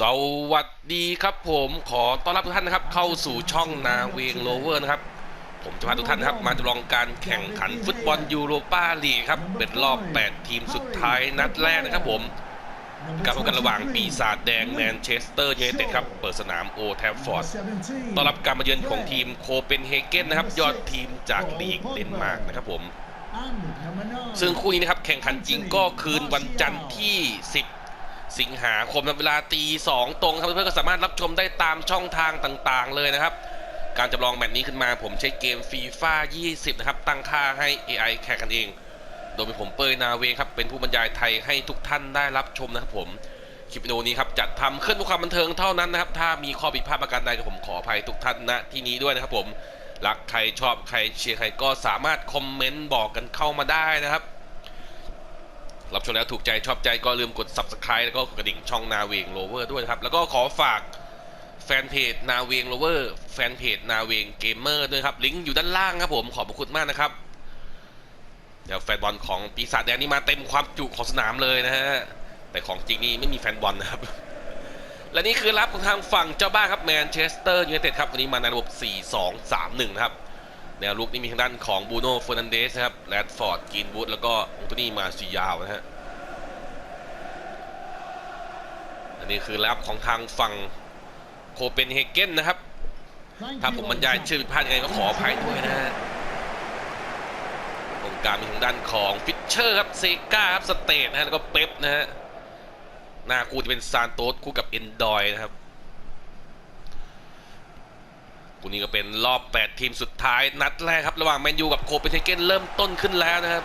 สวัสดีครับผมขอต้อนรับทุกท่านนะครับ เข้าสู่ช่องนาเวงโลเวอร์นะครับ ผมจะพาทุกท่านนะครับ มาจำลองการแข่งขันฟุตบอลยูโรปาลีกครับ เป็นรอบ 8 ทีมสุดท้ายนัดแรกนะครับผมการพบกันระหว่างปีศาจแดงแมนเชสเตอร์ยูไนเต็ดครับ เปิดสนามโอแทฟฟอร์ดต้อนรับการมาเยือนของทีมโคเปนเฮเกนนะครับ ยอดทีมจากลีกเดนมาร์กนะครับผมซึ่งคู่นี้นะครับแข่งขันจริงก็คืนวันจันทร์ที่ 10 สิงหาคมนเวลาตีสองตรงครับเพื่อนๆก็สามารถรับชมได้ตามช่องทางต่างๆ เลยนะครับ การจำลองแมตช์นี้ขึ้นมาผมใช้เกมฟีฟ่า20 นะครับ ตั้งค่าให้ AI แข่งกันเอง โดยมีผมเปยนาเวครับ เป็นผู้บรรยายไทยให้ทุกท่านได้รับชมนะครับผม คลิปวิดีโอนี้ครับ จัดทำขึ้นเพื่อความบันเทิงเท่านั้นนะครับ ถ้ามีข้อผิดพลาดประการใดก็ผมขออภัยทุกท่านณที่นี้ด้วยนะครับผมรักใครชอบใครเชียร์ใครก็สามารถคอมเมนต์บอกกันเข้ามาได้นะครับ รับชมแล้วถูกใจชอบใจก็ลืมกด subscribe แล้วก็กระดิ่งช่องนาเวงโลเวอร์ด้วยครับ แล้วก็ขอฝากแฟนเพจนาเวงโลเวอร์แฟนเพจนาเวงเกมเมอร์ด้วยครับ ลิงก์อยู่ด้านล่างครับผมขอบคุณมากนะครับ เดี๋ยวแฟนบอลของปีศาจแดงนี่มาเต็มความจุของสนามเลยนะฮะแต่ของจริงนี่ไม่มีแฟนบอลนะครับ และนี่คือรับของทางฝั่งเจ้าบ้านครับแมนเชสเตอร์ยูไนเต็ดครับวันนี้มาในระบบ 4-2-3-1 นะครับ แนวลุกนี่มีทางด้านของบูโน่เฟอร์นันเดสนะครับแรดฟอร์ดกินวูดแล้วก็องโตนี่มาซิยาวนะฮะอันนี้คือรับของทางฝั่งโคเปนเฮเกนนะครับ ถ้าผมบรรยายชื่อผิดพลาดยังไงก็ขออภัยด้วยนะฮะตรงกลางมีทางด้านของฟิชเชอร์ครับเซกาครับสเตทนะฮะแล้วก็เป๊ปนะฮะหน้าคู่จะเป็นซานโตสคู่กับเอนดอยนะครับ คู่นี้ก็เป็นรอบ 8 ทีมสุดท้ายนัดแรกครับ ระหว่างแมนยูกับโคเปนเฮเกนเริ่มต้นขึ้นแล้วนะครับ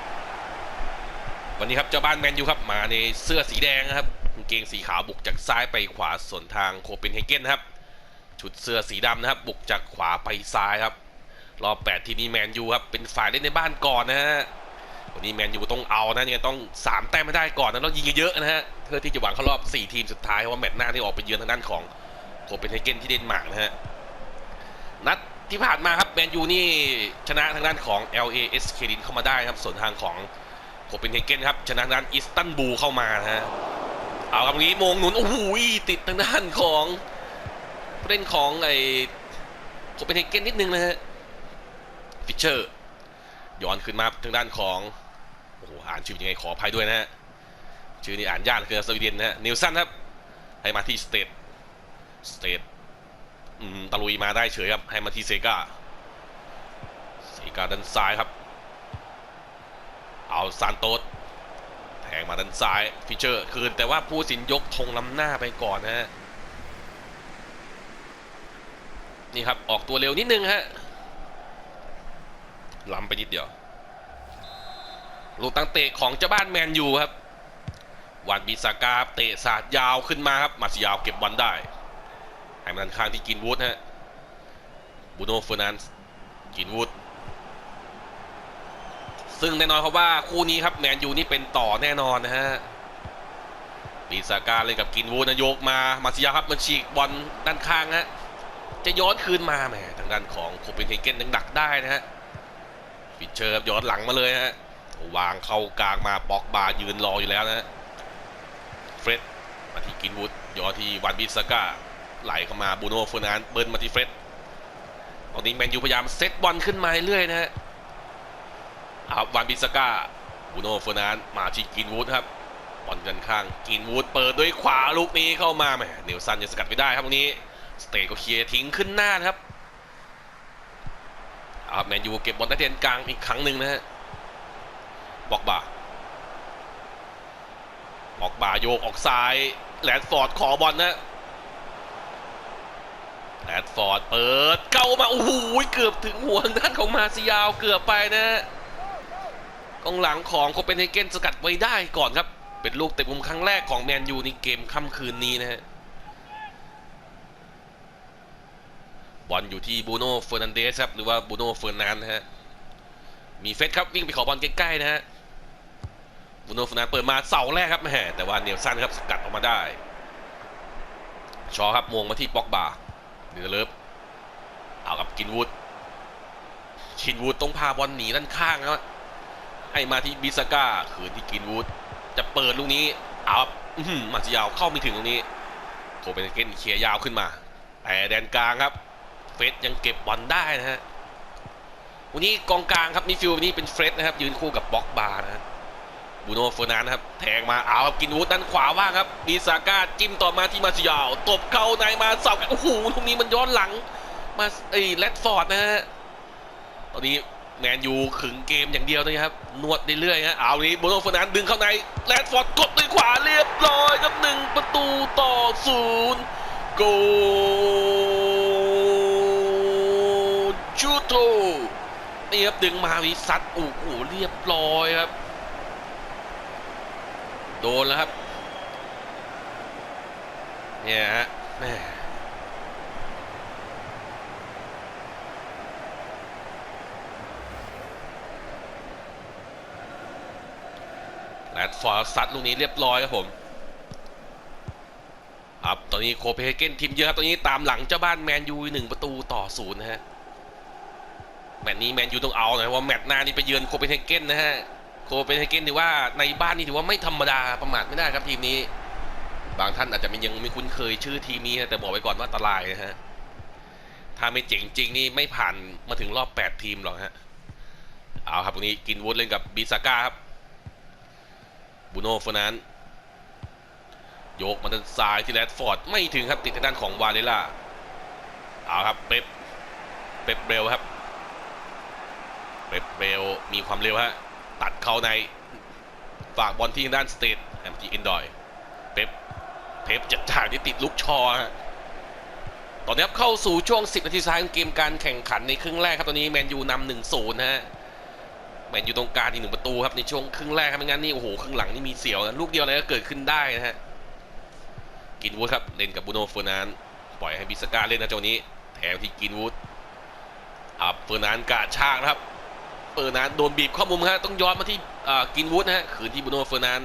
วันนี้ครับเจ้าบ้านแมนยูครับมาในเสื้อสีแดงนะครับกางเกงสีขาวบุกจากซ้ายไปขวาส่วนทางโคเปนเฮเกนครับชุดเสื้อสีดำนะครับ บุกจากขวาไปซ้ายครับรอบ8ทีมนี้แมนยูครับเป็นฝ่ายเล่นในบ้านก่อนนะฮะวันนี้แมนยูต้องเอานะเนี่ยต้อง 3 แต้มไม่ได้ก่อนนะแล้วยิงเยอะๆนะฮะเพื่อที่จะหวังเข้ารอบ 4 ทีมสุดท้ายเพราะว่าแมตช์หน้าที่ออกไปเยือนทางด้านของโคเปนเฮเกนที่เดนมาร์กนะฮะ นัดที่ผ่านมาครับแมนยูนี่ชนะทางด้านของ LAS เคดินเข้ามาได้ครับส่วนทางของโคเปนเฮเกนครับชนะทางด้านอิสตันบูลเข้ามานะฮะเอาครับนี้มงหนุนโอ้โหติดทางด้านของเล่นของไอโคเปนเฮเกนนิดนึงนะฮะฟิชเชอร์ย้อนขึ้นมาทางด้านของโอ้โหอ่านชื่อยังไงขออภัยด้วยนะฮะชื่อนี่อ่านยากคือเกินสวีเดนนะฮะนิวสันครับให้มาที่สเตทสเตท ตะลุยมาได้เฉยครับให้มาที่เซกาเซกาด้านซ้ายครับ เอาซานโตสแทงมาด้านซ้ายฟิเชอร์คืนแต่ว่าผู้สินยกธงล้ำหน้าไปก่อนนะฮะนี่ครับออกตัวเร็วนิดนึงฮะล้ำไปนิดเดียวลูกตั้งเตะของเจ้าบ้านแมนยูครับวันบิสากาเตะสาดยาวขึ้นมาครับมาสยาวเก็บบอลได้ ให้มันข้างที่กินวูดฮะบูโนเฟอร์นันส์กินวูดซึ่งแน่นอนครับว่าคู่นี้ครับแมนยูนี่เป็นต่อแน่นอนนะฮะปีซาก้าเลยกับกินวูดนะโยกมามาซิยาครับมันฉีกบอลด้านข้างฮะจะย้อนคืนมาแหมทางด้านของโคเปนเฮเกนยังดักได้นะฮะฟิชเชอร์ย้อนหลังมาเลยฮะวางเข้ากลางมาปอกบายืนรออยู่แล้วนะเฟร็ดมาที่กินวูดย้อนที่วันบิสก้า ไหลเข้ามาบูโน่เฟอร์นันเบิร์นมาทีเฟร็ดตอนนี้แมนยูพยายามเซตบอลขึ้นมาเรื่อยนะฮะอาครับวานบิสก้าบูโน่เฟอร์นันมาที่กินวูดครับบอลกันข้างกินวูดเปิดด้วยขวาลูกนี้เข้ามาแหมเนลสันยังสกัดไม่ได้ครับตรงนี้สเตย์ก็เคลียร์ทิ้งขึ้นหน้าครับอาแมนยูเก็บบอลได้เทียนกลางอีกครั้งหนึ่งนะฮะบอกบาบอกบาโยกออกซ้ายแลนฟอร์ดขอบอลนะ แรดฟอร์ดเปิดเก้ามาโอ้โหเกือบถึงหัวทางด้านของมาซิยาวเกือบไปนะกองหลังของโคเปนเฮเกนสกัดไว้ได้ก่อนครับ เป็นลูกเตะมุมครั้งแรกของแมนยูในเกมค่ำคืนนี้นะฮะบอลอยู่ที่บูโน่เฟอร์นันเดสครับหรือว่าบูโน่เฟอร์นันนะฮะมีเฟสครับวิ่งไปขอบอลใกล้ๆนะฮะบูโน่เฟอร์นันเปิดมาเสาแรกครับแหมแต่ว่าเนียลสันครับสกัดออกมาได้ชอครับมงมาที่ป็อกบา เนือเลิฟเอากับกินวูดชินวูดต้องพาบอลหนีด้านข้างครับให้มาที่บิสก้าคืนที่กินวูดจะเปิดลูกนี้เอาอื้อหือมาซิยาวเข้าไม่ถึงตรงนี้โคเปนเฮเกนเคลียร์ยาวขึ้นมา แต่แดนกลางครับ เฟสยังเก็บบอลได้นะฮะวันนี้กองกลางครับมิฟิลวันนี้เป็นเฟรดนะครับยืนคู่กับบ็อกบาร์นะฮะ บูโน่เฟอร์นันนะครับ แทงมาเอาครับกินวูดด้านขวาว่างครับมีซาก้าจิ้มต่อมาที่มาซิยาวตบเข้าในมาเสาโอ้โหลูกนี้มันย้อนหลัง มาไอ้แรดฟอร์ดนะฮะตอนนี้แมนยูขึงเกมอย่างเดียวนะครับนวดเรื่อยๆฮะเอานี้บูโน่เฟอร์นันดึงเข้าในแรดฟอร์ดกดด้วยขวาเรียบร้อยครับหนึ่งประตูต่อศูนย์โกชูโตนี่ครับดึงมาวิซัดโอ้โหเรียบร้อยครับ โดนแล้วครับ เนี่ยฮะแม่แรดฟอร์ซัดลูกนี้เรียบร้อยครับผมครับตอนนี้โคเปนเฮเกนทีมเยอะครับตอนนี้ตามหลังเจ้าบ้านแมนยูหนึ่งประตูต่อศูนย์นะฮะแมตช์นี้แมนยูต้องเอาหน่อยว่าแมตช์หน้านี่ไปเยือนโคเปนเฮเกนนะฮะ โคเปนเฮเกนถือว่าในบ้านนี่ถือว่าไม่ธรรมดาประมาทไม่ได้ครับทีมนี้ บางท่านอาจจะยังไม่คุ้นเคยชื่อทีมนี้นะแต่บอกไว้ก่อนว่าอันตรายนะฮะถ้าไม่เจ๋งจริงนี่ไม่ผ่านมาถึงรอบ 8 ทีมหรอกฮะเอาครับตรงนี้กินวูดเล่นกับบิซาก้าครับบูโน่ฟอนันโยกมาด้านซ้ายที่แรดฟอร์ดไม่ถึงครับติดทางด้านของวาเลล่าเอาครับเป๊ปเป๊ปเบลครับเป๊ปเบลมีความเร็วฮะ ตัดเข้าในฝากบอลที่ด้านสเตทแอมจีอินดอยเป๊ปเป๊ปจัดฉากที่ติดลูกชอฮะตอนนี้ครับเข้าสู่ช่วง 10 นาทีสุดท้ายของเกมการแข่งขันในครึ่งแรกครับตอนนี้แมนยูนำหนึ่งศูนย์ฮะแมนยูตรงกลารอีกหนึ่งประตูครับในช่วงครึ่งแรกครับไม่งั้นนี่โอ้โหครึ่งหลังนี่มีเสียวนะลูกเดียวอะไรก็เกิดขึ้นได้นะฮะกินวูดครับเล่นกับบูโน่เฟอร์นานปล่อยให้บิสก้าเล่นนะจังหนี้แถมที่กินวูดอับเฟอร์นานกาดชากนะครับ เฟอร์นานโดนบีบข้ามุมฮะต้องย้อนมาที่กินวูดนะฮะคืนที่บูโน่เฟอร์นาน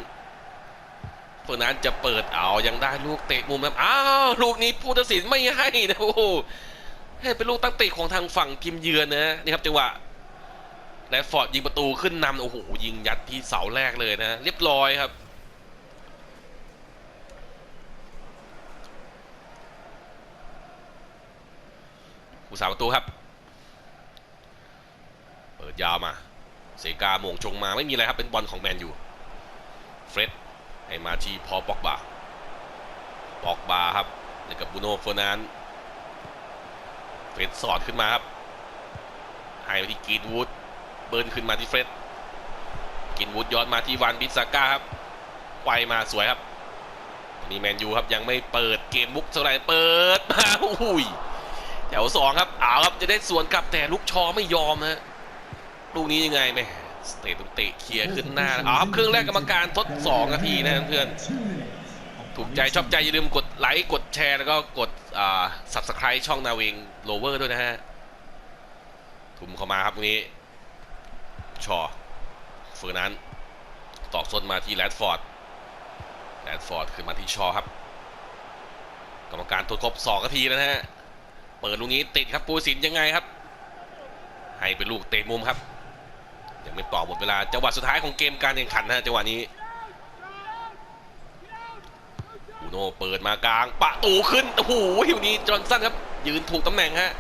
เฟอร์นานจะเปิดเอายังได้ลูกเตะมุมครับอ้าวลูกนี้ผู้ตัดสินไม่ให้นะโอ้โหให้เป็นลูกตั้งเตะของทางฝั่งทีมเยือนนะนี่ครับจังหวะแรดฟอร์ดยิงประตูขึ้นนำโอ้โหยิงยัดที่เสาแรกเลยนะ เรียบร้อยครับผู้สาประตูครับ เปิดยาวมา เซกาโมงชงมาไม่มีอะไรครับ เป็นบอลของแมนยูเฟร็ดให้มาที่พอปอกบาปอกบาครับเล่นกับบูโน่เฟอร์นานเฟร็ดสอดขึ้นมาครับให้ไปที่กรีนวูดเบิร์นขึ้นมาที่เฟร็ดกรีนวูดย้อนมาที่วันบิสซาก้าครับไวมาสวยครับนนี้แมนยูครับยังไม่เปิดเกมบุกเท่าไหร่เปิดมาอุ้ยแถวสองครับเอาครับจะได้สวนกลับแต่ลูกชอไม่ยอมนะ ลูกนี้ยังไงแม่เตะตรงเตะเคลียร์ขึ้นหน้าเอาครับเครื่องแรกกรรมการทด2นาทีนะเพื่อนถูกใจชอบใจอย่าลืมกดไลค์กดแชร์แล้วก็กดอ่า subscribe ช่องนาวิงโลเวอร์ด้วยนะฮะทุ่มเข้ามาครับตรงนี้ชอเฟอร์นันด์ตอกส้นมาที่แรดฟอร์ดแรดฟอร์ดขึ้นมาที่ชอครับ กรรมการทดครบ2นาทีแล้วนะฮะเปิดลูกนี้ติดครับปูสินยังไงครับ ให้เป็นลูกเตะมุมครับ ยังไม่ต่อหมดเวลาจังหวะสุดท้ายของเกมการแข่งขันนะจังหวะนี้บูโน่เปิดมากลางปะตูขึ้นโอ้โหฮิวนี้จอห์นสันครับ ยืนถูกตำแหน่งฮะ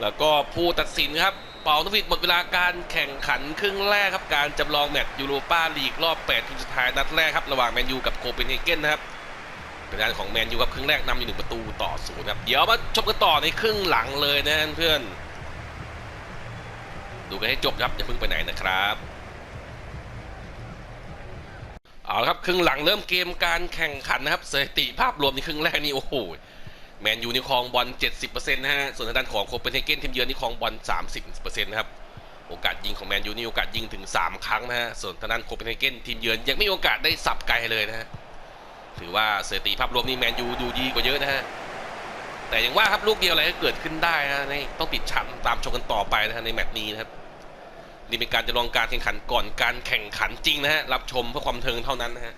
แล้วก็ผู้ตัดสินครับ เป่านวิดหมดเวลาการแข่งขันครึ่งแรกครับการจำลองแมตช์ยูโรปาลีกรอบ 8 ทีมสุดท้ายนัดแรกครับ ระหว่างแมนยูกับโคเปนเฮเกนนะครับเป็นงานของแมนยูครับครึ่งแรกนำอยู่หนึ่งประตูต่อศูนย์ครับเดี๋ยวมาชมกันต่อในครึ่งหลังเลยนะเพื่อน ดูกันให้จบครับอย่าเพิ่งไปไหนนะครับเอาละครับครึ่งหลังเริ่มเกมการแข่งขันนะครับสถิติภาพรวมในครึ่งแรกนี่โอ้โหแมนยูนี่ครองบอล70%นะฮะส่วนทางด้านของโคเปนเฮเกนทีมเยือนนี่ครองบอล30%นะครับโอกาสยิงของแมนยูนี่โอกาสยิงถึง 3 ครั้งนะฮะส่วนทางด้านโคเปนเฮเกนทีมเยือนยังไม่มีโอกาสได้สับไกลเลยนะฮะถือว่าสถิติภาพรวมนี่แมนยูดูดีกว่าเยอะนะฮะแต่อย่างว่าครับลูกเดียวอะไรก็เกิดขึ้นได้นะในต้องติดชั้นตามชมกันต่อไปนะฮะในแมตช์นี้นะครับ นี่เป็นการจะลองการแข่งขันก่อนการแข่งขันจริงนะฮะรับชมเพื่อความเทิงเท่านั้นนะฮะ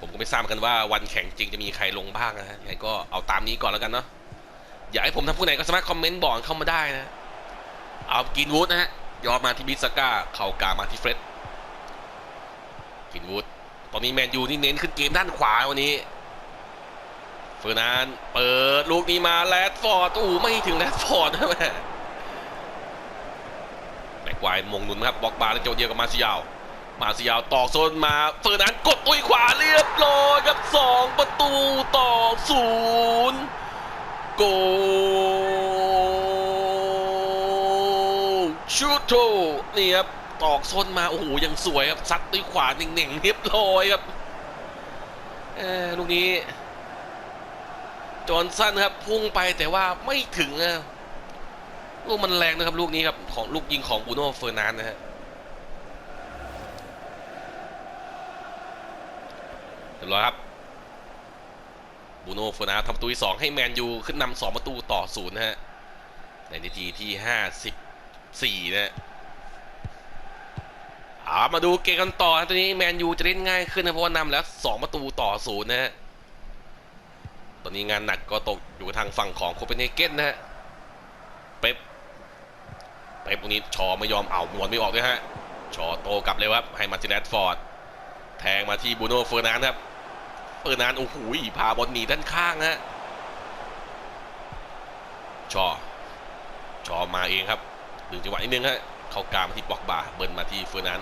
ผมก็ไม่ทราบกันว่าวันแข่งจริงจะมีใครลงบ้างนะฮะยังไงก็เอาตามนี้ก่อนแล้วกันเนาะอยากให้ผมทำผู้ไหนก็สามารถคอมเมนต์บอกเข้ามาได้นะเอากินวูดนะฮะยอมมาที่บิสก้าเข่ากามาที่เฟร็ดกินวูดตอนนี้แมนยูนี่เน้นขึ้นเกมด้านขวาวันนี้เฟอร์นานเปิดลูกนี้มาแรดฟอร์ดอู้ไม่ถึงแรดฟอร์ดนะแม่แม็ก ไวร์มงนุนครับบล็อกบาร์แล้วโจเดียวกับมาซิยาว มาซิยาวต่อโซนมาเฟอร์นานกดอุ้ยขวาเรียบร้อยครับสองประตูต่อศูนย์โกชูโตนี่ครับตอกซนมาโอ้โหยังสวยครับซัดด้วยขวาเน่งๆเรียบร้อยครับเออลูกนี้จอห์นสันครับพุ่งไปแต่ว่าไม่ถึงนะ ลูกมันแรงนะครับลูกนี้ครับของลูกยิงของบูโน่เฟอร์นานนะฮะเรียบร้อยครับบูโน่เฟอร์นานทำประตูที่สองให้แมนยูขึ้นนำสองประตูต่อศูนย์นะฮะในนาทีที่ห้าสิบสี่นะฮะอามาดูเกมกันต่อตอนนี้แมนยูจะเล่นง่ายขึ้นนะเพราะว่านำแล้วสองประตูต่อศูนย์นะฮะ ตอนนี้งานหนักก็ตกอยู่ทางฝั่งของโคเปนเฮเกนนะฮะ เป๊ป เป๊ปตรงนี้ชอไม่ยอมเอามวนไม่ออกด้วยฮะชอโตกลับเลยครับให้มาติแรดฟอร์ดแทงมาที่บูโน่เฟอร์นานด์ครับเฟอร์นานด์โอ้โหพาบอลหนีด้านข้างฮะชอชอมาเองครับดึงจังหวะนิดนึงฮะเข้ากลางมาที่บล็อกบาร์เบิร์นมาที่เฟอร์นาน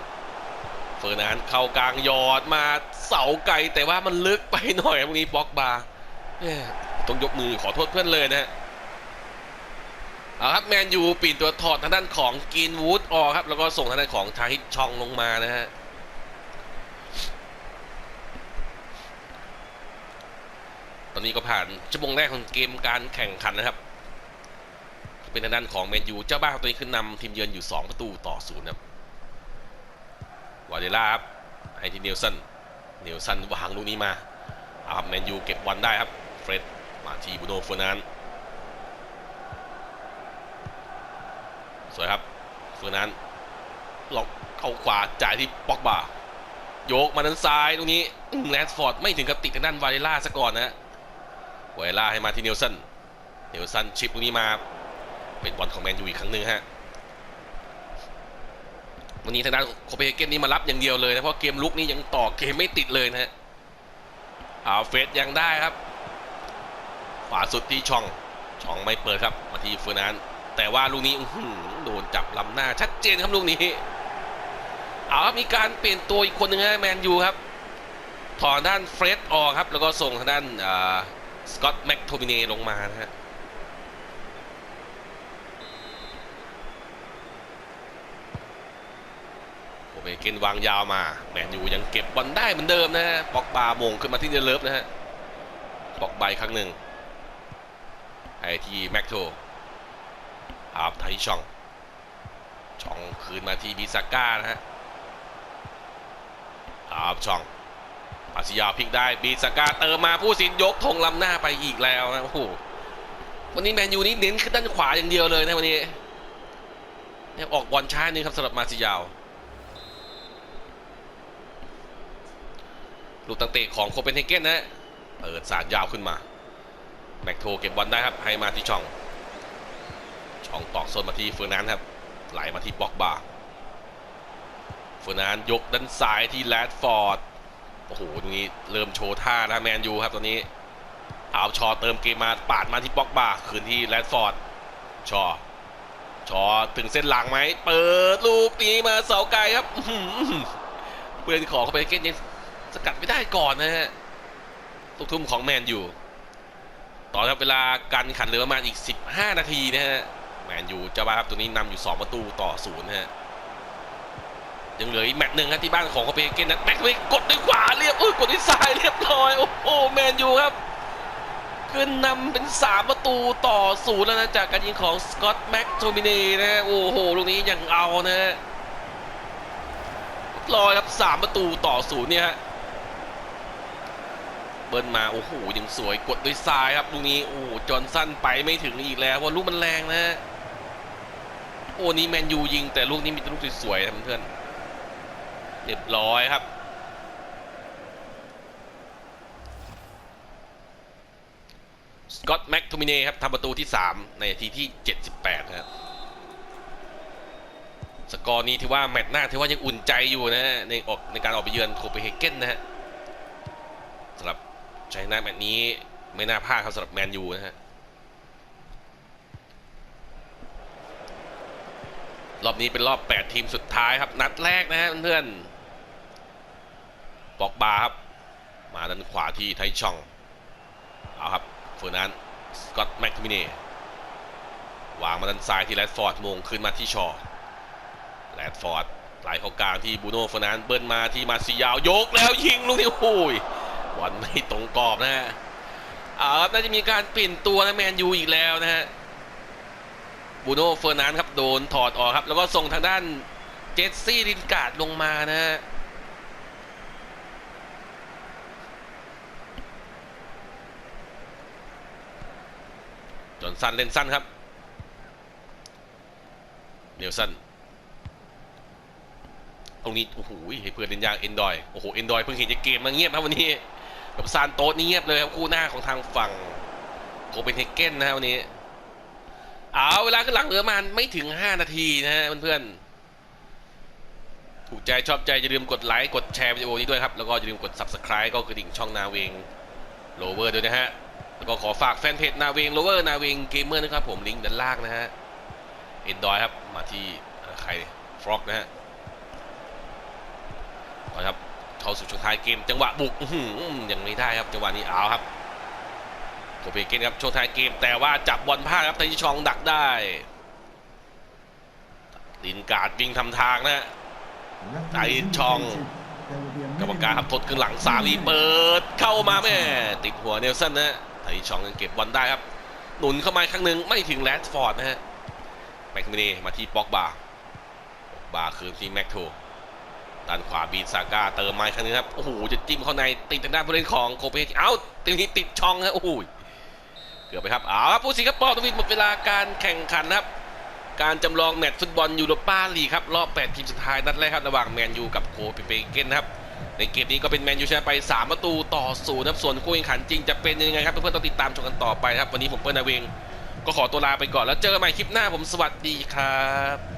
เฟอร์นานเข้ากลางยอดมาเสาไกลแต่ว่ามันลึกไปหน่อยตรงนี้บล็อกบาร์ต้องยกมือขอโทษเพื่อนเลยนะฮะ เอาครับแมนยูปีนตัวถอดทางด้านของกินวูดออกครับ แล้วก็ส่งทางด้านของทาฮิตชองลงมานะฮะตอนนี้ก็ผ่านชั่วโมงแรกของเกมการแข่งขันนะครับ เป็นทางด้านของแมนยูเจ้าบ้านตัวนี้ขึ้นนำทีมเยือนอยู่ 2 ประตูต่อศูนย์ครับวาเดล่าครับให้ที่เนลสันเนลสันวางลูกนี้มาเอาแมนยูเก็บบอลได้ครับเฟรดมาที่บูโนฟอร์นาน สวยครับเฟอร์นานด์ล็อกเข้าขวาจ่ายที่ป็อกบาโยกมาด้านซ้ายตรงนี้แรดฟอร์ดไม่ถึงกับติดทางด้านวาเลล่าซะก่อนนะฮะวาเลล่าให้มาที่เนลสันเนลสันชิปตรงนี้มา เป็นบอลของแมนยูอีกครั้งหนึ่งฮะวันนี้ทางด้านโคเปนเฮเกนนี่มารับอย่างเดียวเลยนะเพราะเกมลุกนี่ยังต่อเกมไม่ติดเลยนะฮะอาเฟสยังได้ครับขวาสุดที่ช่องช่องไม่เปิดครับมาที่เฟอร์นานด์ แต่ว่าลูกนี้โดนจับลำหน้าชัดเจนครับลูกนี้เอาครับมีการเปลี่ยนตัวอีกคนหนึ่งนะแมนยูครับ ถอนด้านเฟรดออกครับ แล้วก็ส่งทางด้านสกอตแม็กโทมิเนลงมานะฮะโอเบเกนวางยาวมา แมนยูยังเก็บบอลได้เหมือนเดิมนะฮะบอกบาโมงขึ้นมาที่เดลเลิฟนะฮะบอกใบครั้งหนึ่งไอ้ที่แม็กโท อาบไทช่อง ช่องคืนมาที่บิซาก้านะฮะอาบช่องอาซิยาพลิกได้บิซาก้าเติมมาผู้สินยกธงลำหน้าไปอีกแล้วนะโอ้โหวันนี้แมนยูนี่เน้นขึ้นด้านขวาอย่างเดียวเลยนะวันนี้เนี่ยออกบอลช้านี่ครับสำหรับมาซิยาวลูกตังเตะของโคเปนเฮเกนนะฮะเปิดสารยาวขึ้นมาแม็กโทเก็บบอลได้ครับให้มาที่ช่อง ช่องตอกโซนมาที่เฟอร์นานด์ครับ ไหลมาที่บ็อกบาร์เฟอร์นานด์ยกด้านซ้ายที่แรดฟอร์ด โอ้โห ตรงนี้เริ่มโชว์ท่าแล้วแมนยูครับตอนนี้ เอาชอเติมเกมมาปาดมาที่บ็อกบาร์คืนที่แรดฟอร์ด ชอ ชอถึงเส้นหลังไหม เปิดลูกนี้มาเสาไกลครับเพื่อนของโคเปนเฮเกนยังสกัดไม่ได้ก่อนนะฮะลูกทุ่มของแมนยูต่อครับเวลาการขันเหลือประมาณอีก 15 นาทีนะฮะ แมนยูเจ้าบ้านครับตัวนี้นำอยู่ 2 ประตูต่อศูนย์ฮะยังเหลืออีกแมตช์หนึ่งครับที่บ้านของโคเปนเฮเกนนะแม็กไปกดด้วยขวาเรียบเอ้ยกดด้วยซ้ายเรียบร้อยโอ้โหแมนยูครับขึ้นนำเป็น 3 ประตูต่อศูนย์แล้วนะจากการยิงของสกอตแม็กโทมินีนะฮะโอ้โหลูกนี้ยังเอานะฮะรอยครับสามประตูต่อศูนย์เนี่ยฮะเบิ้ลมา โอ้โหยังสวยกดด้วยซ้ายครับลูกนี้โอ้โหจอห์นสั้นไปไม่ถึงอีกแล้วเพราลูกมันแรงนะฮะ โอ้นี่แมนยูยิงแต่ลูกนี้มีแต่ลูกสวยๆนะเพื่อนเรียบร้อยครับ สกอตแม็กโทมิเน่ครับทำประตูที่ 3 ในนาทีที่ 78 นะครับ สกอร์นี้ถือว่าแมตช์หน้าถือว่ายังอุ่นใจอยู่นะฮะในออกในการออกไปเยือนโคเปนเฮเกนนะฮะสำหรับชัยชนะแมตช์นี้ไม่น่าพลาดครับสำหรับแมนยูนะฮะ รอบนี้เป็นรอบ 8 ทีมสุดท้ายครับ นัดแรกนะฮะเพื่อนๆบอกบาครับ มาด้านขวาที่ไทช่อง เอาครับเฟอร์นันสกอตแม็กทมิน่วางมาด้านซ้ายที่แรดฟอร์ดมงขึ้นมาที่ชอแรดฟอร์ดไหลเข้ากลางที่บูโน่เฟอร์นันเบิ้ลมาที่มาซิยาวยกแล้วยิงลูกนี้โอ้ยบอลไม่ตรงกรอบนะฮะเอาครับน่าจะมีการเปลี่ยนตัวนะแมนยูอีกแล้วนะฮะ บูโน่เฟอร์นันครับโดนถอดออกครับ แล้วก็ส่งทางด้านเจสซี่ลินการ์ดลงมานะฮะจนสั้นเล่นสั้นครับเนลสันตรงนี้โอ้โหให้เพื่อนเล่นยากเอนดอยโอ้โหเอนดอยเพิ่งเห็นจะเกมมาเงียบครับวันนี้กับซานโต๊ดนี่เงียบเลยครับคู่หน้าของทางฝั่งโคเปนเฮเกนนะฮะวันนี้ เอาเวลาขึ้นหลังเหลือมาไม่ถึง 5 นาทีนะฮะเพื่อนๆ ถูกใจชอบใจอย่าลืมกดไลค์กดแชร์วิดีโอนี้ด้วยครับ แล้วก็อย่าลืมกด Subscribe ก็กระดิ่งช่องนาเวงโลเวอร์ด้วยนะฮะ แล้วก็ขอฝากแฟนเพจนาเวงโลเวอร์นาเวงเกมเมอร์นะครับผมลิงก์ด้านล่างนะฮะเอ็นดอยครับมาที่ใครฟล็อกนะฮะเอครับเข้าสู่ช่วงท้ายเกมจังหวะบุกยังไม่ได้ครับจังหวะนี้เอาครับ เปเฮเกนครับโชวงท้ายเกมแต่ว่าจับบอลพลาดครับไทชองดักได้ลินการ์ดวิ่งทำทางนะฮะไอช่องกรรมการครับทดขึ้นหลังสาลีเปิดเข้ามาแม่ติดหัวเนลสันนะฮะไทชองยังเก็บบอลได้ครับ หนุนเข้ามาครั้งหนึ่งไม่ถึงแรดฟอร์ดนะฮะแม็กมิน่มาที่ป็อกบาป็อกบาคืนที่แม็กโทด้านขวาบีซาก้าเติมมาครั้งนึงครับ โอ้โห จะจิ้มเข้าในติดทางด้านผู้เล่นของโคเปนเฮเกนเอ้าตีนี้ติดช่องฮะโอ้โห เกือบไปครับเอาครับผู้สิงคโปร์ต้องมีหมดเวลาการแข่งขันครับ การจำลองแมตช์ฟุตบอลยูโรปาลีกครับรอบ 8 ทีมสุดท้ายนัดแรกครับระหว่างแมนยูกับโคเปนเฮเกนนะครับในเกมนี้ก็เป็นแมนยูชนะไป 3 ประตูต่อศูนย์ครับส่วนคู่แข่งขันจริงจะเป็นยังไงครับ เพื่อนๆต้องติดตามชมกันต่อไปครับ วันนี้ผมเปิ้ลนาเวง ก็ขอตัวลาไปก่อนแล้วเจอกันใหม่คลิปหน้าผมสวัสดีครับ